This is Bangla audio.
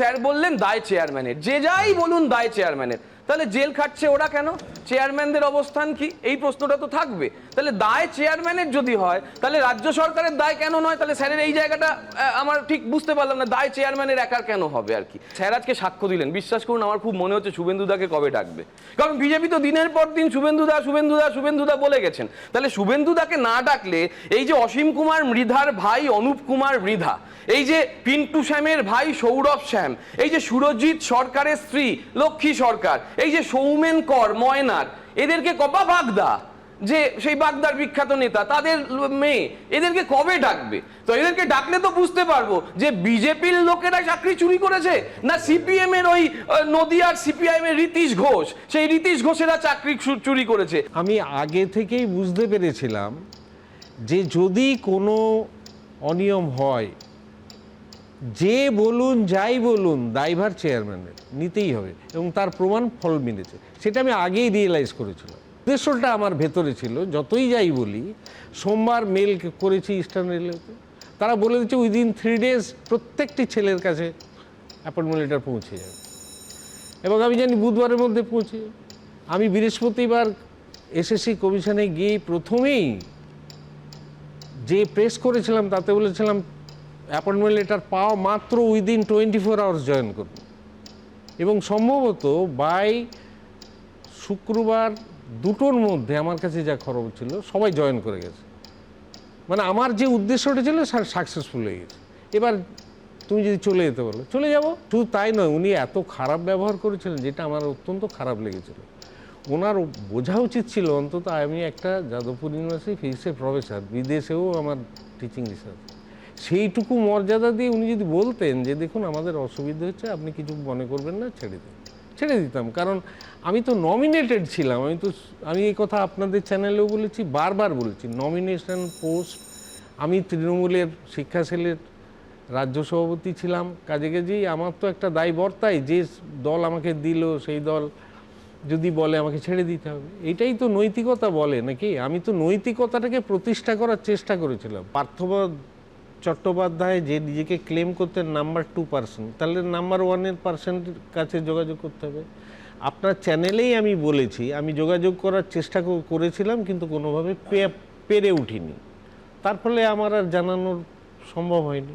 স্যার বললেন দায় চেয়ারম্যানের যে যাই বলুন দায় চেয়ারম্যানের তাহলে জেল খাটছে ওরা কেন? চেয়ারম্যানদের অবস্থান কি? এই প্রশ্নটা তো থাকবে। তাহলে দায় চেয়ারম্যানের যদি হয়, তাহলে রাজ্য সরকারের দায় কেন নয়? তাহলে স্যারের এই জায়গাটা আমার ঠিক বুঝতে পারলাম না, দায় চেয়ারম্যানের একার কেন হবে আর কি? স্যার আজকে সাক্ষ্য দিলেন। বিশ্বাস করুন, আমার খুব মনে হচ্ছে শুভেন্দুদাকে কবে ডাকবে। কারণ বিজেপি তো দিনের পর দিন শুভেন্দুদা শুভেন্দুদা শুভেন্দুদা বলে গেছেন। তাহলে শুভেন্দুদাকে না ডাকলে এই যে অসীম কুমার মৃধার ভাই, অনুপ কুমার মৃধা, এই যে পিন্টু শ্যামের ভাই, সৌরভ শ্যাম, এই যে সুরজিৎ সরকারের স্ত্রী, লক্ষ্মী সরকার, এই যে সৌমেন কর ময়নার এদেরকে কবা বাগদা, যে সেই বাগদার বিখ্যাত নেতা, তাদের মেয়ে, এদেরকে কবে ডাকবে? তো এদেরকে ডাকলে তো বুঝতে পারব যে বিজেপির লোকেরা চাকরি চুরি করেছে না সিপিএম এর ওই নদিয়ার সিপিআইএম এর রীতিশ ঘোষ? সেই রীতিশ ঘোষেরা চাকরি চুরি করেছে। আমি আগে থেকেই বুঝতে পেরেছিলাম যে যদি কোনো অনিয়ম হয় যে বলুন, যাই বলুন দায়ভার চেয়ারম্যানের, নিতেই হবে এবং তার প্রমাণ ফল মিলেছে। সেটা আমি আগেই রিয়েলাইজ করেছিলাম। উদ্দেশ্যটা আমার ভেতরে ছিল, যতই যাই বলি, সোমবার মেল করেছি ইস্টার্ন রেলওয়েতে তারা বলে দিচ্ছে উইদিন থ্রি ডেজ প্রত্যেকটি ছেলের কাছে অ্যাপয়েন্টমেন্ট লেটার পৌঁছে যাবে। এবং আমি জানি বুধবারের মধ্যে পৌঁছে আমি বৃহস্পতিবার এসএসসি কমিশনে গিয়ে প্রথমেই যে প্রেস করেছিলাম, তাতে বলেছিলাম অ্যাপয়েন্টমেন্ট লেটার পাওয়া মাত্র within twenty four hours join করব এবং সম্ভবত বাই শুক্রবার দুটোর মধ্যে আমার কাছে যা খবর ছিল, সবাই জয়েন করে গেছে। মানে আমার যে উদ্দেশ্যটা ছিল সাকসেসফুল হয়ে গেছে। এবার তুমি যদি চলে যেতে বলো, চলে যাব? শুধু তাই নয়, উনি এত খারাপ ব্যবহার করেছিলেন, যেটা আমার অত্যন্ত খারাপ লেগেছিল। ওনার বোঝা উচিত ছিল অন্তত আমি একটা যাদবপুর ইউনিভার্সিটি ফিজিক্সের প্রফেসর, বিদেশেও আমার টিচিং রিসার্চ সেইটুকু মর্যাদা দিয়ে উনি যদি বলতেন যে, দেখুন, আমাদের অসুবিধা হচ্ছে, আপনি কিছু মনে করবেন না, ছেড়ে দিন। ছেড়ে দিতাম। কারণ আমি তো নমিনেটেড ছিলাম। আমি তো আমি এই কথা আপনাদের চ্যানেলেও বলেছি, বারবার বলেছি নমিনেশন পোস্ট আমি তৃণমূলের শিক্ষা সেলের রাজ্য সভাপতি ছিলাম। কাজে কাজেই আমার তো একটা দায় বর্তাই যে দল আমাকে দিল, সেই দল যদি বলে, আমাকে ছেড়ে দিতে হবে। এটাই তো নৈতিকতা বলে নাকি? আমি তো নৈতিকতাটাকে প্রতিষ্ঠা করার চেষ্টা করেছিলাম। পার্থবাদ চট্টোপাধ্যায় যে নিজেকে ক্লেম করতেন নাম্বার টু পার্সেন্ট তাহলে নাম্বার ওয়ানের পার্সেন্টের কাছে যোগাযোগ করতে হবে। আপনার চ্যানেলেই আমি বলেছি, আমি যোগাযোগ করার চেষ্টা করেছিলাম, কিন্তু কোনোভাবে পেরে উঠিনি। তার ফলে আমার আর জানানোর সম্ভব হয়নি।